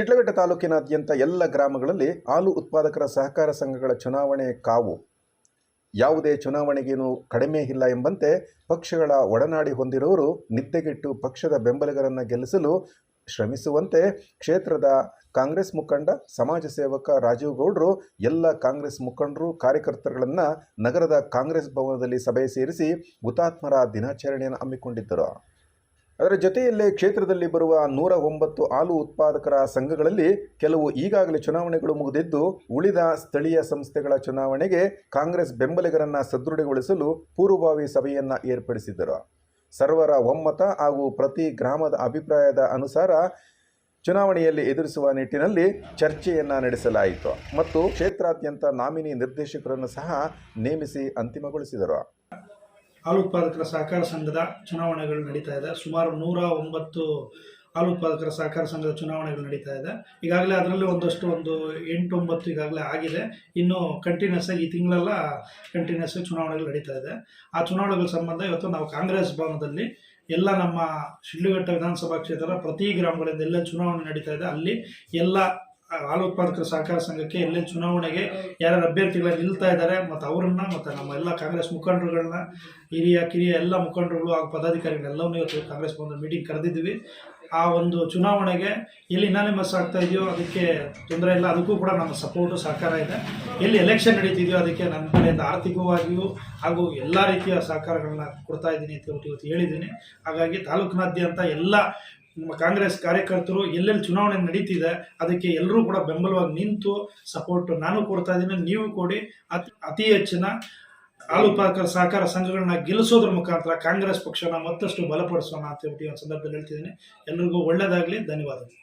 ಶಿಡ್ಲಘಟ್ಟ ತಾಲೂಕಿನಾದ್ಯಂತ ಎಲ್ಲ ಗ್ರಾಮಗಳಲ್ಲಿ ಹಾಲು ಉತ್ಪಾದಕರ ಸಹಕಾರ ಸಂಘಗಳ ಚುನಾವಣೆ ಕಾವು. ಯಾವುದೇ ಚುನಾವಣೆಗೇನು ಕಡಿಮೆ ಇಲ್ಲ ಎಂಬಂತೆ ಪಕ್ಷಗಳ ಒಡನಾಡಿ ಹೊಂದಿರುವವರು ನಿದ್ದೆಗೆಟ್ಟು ಪಕ್ಷದ ಬೆಂಬಲಿಗರನ್ನು ಗೆಲ್ಲಿಸಲು ಶ್ರಮಿಸುವಂತೆ ಕ್ಷೇತ್ರದ ಕಾಂಗ್ರೆಸ್ ಮುಖಂಡ, ಸಮಾಜ ಸೇವಕ ರಾಜೀವ್ ಗೌಡ್ರು ಎಲ್ಲ ಕಾಂಗ್ರೆಸ್ ಮುಖಂಡರು, ಕಾರ್ಯಕರ್ತರುಗಳನ್ನು ನಗರದ ಕಾಂಗ್ರೆಸ್ ಭವನದಲ್ಲಿ ಸಭೆ ಸೇರಿಸಿ ಹುತಾತ್ಮರ ದಿನಾಚರಣೆಯನ್ನು ಹಮ್ಮಿಕೊಂಡಿದ್ದರು. ಅದರ ಜೊತೆಯಲ್ಲೇ ಕ್ಷೇತ್ರದಲ್ಲಿ ಬರುವ ನೂರ ಒಂಬತ್ತು ಹಾಲು ಉತ್ಪಾದಕರ ಸಂಘಗಳಲ್ಲಿ ಕೆಲವು ಈಗಾಗಲೇ ಚುನಾವಣೆಗಳು ಮುಗಿದಿದ್ದು, ಉಳಿದ ಸ್ಥಳೀಯ ಸಂಸ್ಥೆಗಳ ಚುನಾವಣೆಗೆ ಕಾಂಗ್ರೆಸ್ ಬೆಂಬಲಿಗರನ್ನು ಸದೃಢಗೊಳಿಸಲು ಪೂರ್ವಭಾವಿ ಸಭೆಯನ್ನು ಏರ್ಪಡಿಸಿದ್ದರು. ಸರ್ವರ ಒಮ್ಮತ ಹಾಗೂ ಪ್ರತಿ ಗ್ರಾಮದ ಅಭಿಪ್ರಾಯದ ಅನುಸಾರ ಚುನಾವಣೆಯಲ್ಲಿ ಎದುರಿಸುವ ನಿಟ್ಟಿನಲ್ಲಿ ಚರ್ಚೆಯನ್ನು ನಡೆಸಲಾಯಿತು ಮತ್ತು ಕ್ಷೇತ್ರಾದ್ಯಂತ ನಾಮಿನಿ ನಿರ್ದೇಶಕರನ್ನು ಸಹ ನೇಮಿಸಿ ಅಂತಿಮಗೊಳಿಸಿದರು. ಹಾಲು ಉತ್ಪಾದಕರ ಸಹಕಾರ ಸಂಘದ ಚುನಾವಣೆಗಳು ನಡೀತಾ ಇದೆ. ಸುಮಾರು ನೂರ ಒಂಬತ್ತು ಹಾಲು ಉತ್ಪಾದಕರ ಸಹಕಾರ ಸಂಘದ ಚುನಾವಣೆಗಳು ನಡೀತಾ ಇದೆ. ಈಗಾಗಲೇ ಅದರಲ್ಲಿ ಒಂದಷ್ಟು ಒಂದು ಎಂಟು ಒಂಬತ್ತು ಈಗಾಗಲೇ ಆಗಿದೆ. ಇನ್ನು ಕಂಟಿನ್ಯೂಸ್ ಆಗಿ ಈ ತಿಂಗಳೆಲ್ಲ ಕಂಟಿನ್ಯೂಸ್ ಚುನಾವಣೆಗಳು ನಡೀತಾ ಇದೆ. ಆ ಚುನಾವಣೆಗಳ ಸಂಬಂಧ ಇವತ್ತು ನಾವು ಕಾಂಗ್ರೆಸ್ ಭವನದಲ್ಲಿ ಎಲ್ಲ ನಮ್ಮ ಶಿಡ್ಲಘಟ್ಟ ವಿಧಾನಸಭಾ ಕ್ಷೇತ್ರದ ಪ್ರತಿ ಗ್ರಾಮಗಳಿಂದ ಎಲ್ಲ ಚುನಾವಣೆ ನಡೀತಾ ಇದೆ. ಅಲ್ಲಿ ಎಲ್ಲ ಹಾಲು ಉತ್ಪಾದಕರ ಸಹಕಾರ ಸಂಘಕ್ಕೆ ಎಲ್ಲೇ ಚುನಾವಣೆಗೆ ಯಾರ್ಯಾರು ಅಭ್ಯರ್ಥಿಗಳು ನಿಲ್ತಾ ಇದ್ದಾರೆ ಮತ್ತು ಅವರನ್ನ ಮತ್ತು ನಮ್ಮ ಎಲ್ಲ ಕಾಂಗ್ರೆಸ್ ಮುಖಂಡರುಗಳನ್ನ ಹಿರಿಯ, ಕಿರಿಯ ಎಲ್ಲ ಮುಖಂಡರುಗಳು ಹಾಗೂ ಪದಾಧಿಕಾರಿಗಳೆಲ್ಲವನ್ನೂ ಇವತ್ತು ಕಾಂಗ್ರೆಸ್ ಒಂದು ಮೀಟಿಂಗ್ ಕರೆದಿದ್ವಿ ಆ ಒಂದು ಚುನಾವಣೆಗೆ ಎಲ್ಲಿ ಇನಾನಿಮಸ್ ಆಗ್ತಾ ಇದೆಯೋ ಅದಕ್ಕೆ ತೊಂದರೆ ಇಲ್ಲ, ಅದಕ್ಕೂ ಕೂಡ ನಮ್ಮ ಸಪೋರ್ಟು ಸಹಕಾರ ಇದೆ. ಎಲ್ಲಿ ಎಲೆಕ್ಷನ್ ನಡೀತಿದೆಯೋ ಅದಕ್ಕೆ ನನ್ನ ಕಡೆಯಿಂದ ಆರ್ಥಿಕವಾಗಿಯೂ ಹಾಗೂ ಎಲ್ಲ ರೀತಿಯ ಸಹಕಾರಗಳನ್ನ ಕೊಡ್ತಾ ಇದ್ದೀನಿ ಅಂತ ಇವತ್ತು ಇವತ್ತು ಹೇಳಿದ್ದೀನಿ. ಹಾಗಾಗಿ ತಾಲೂಕಿನಾದ್ಯಂತ ಎಲ್ಲ ನಮ್ಮ ಕಾಂಗ್ರೆಸ್ ಕಾರ್ಯಕರ್ತರು ಎಲ್ಲೆಲ್ಲಿ ಚುನಾವಣೆ ನಡೀತಿದೆ, ಅದಕ್ಕೆ ಎಲ್ಲರೂ ಕೂಡ ಬೆಂಬಲವಾಗಿ ನಿಂತು ಸಪೋರ್ಟ್ ನಾನು ಕೊಡ್ತಾ ಇದ್ದೀನಿ, ನೀವು ಕೊಡಿ. ಅತಿ ಹೆಚ್ಚಿನ ಹಾಲು ಸಹಕಾರ ಸಂಘಗಳನ್ನ ಗೆಲ್ಲಿಸೋದ್ರ ಮುಖಾಂತರ ಕಾಂಗ್ರೆಸ್ ಪಕ್ಷನ ಮತ್ತಷ್ಟು ಬಲಪಡಿಸೋಣ ಅಂತ ಹೇಳ್ಬಿಟ್ಟು ಈ ಒಂದು ಸಂದರ್ಭದಲ್ಲಿ ಹೇಳ್ತಿದ್ದೀನಿ. ಎಲ್ರಿಗೂ ಒಳ್ಳೆಯದಾಗಲಿ ಧನ್ಯವಾದಗಳು.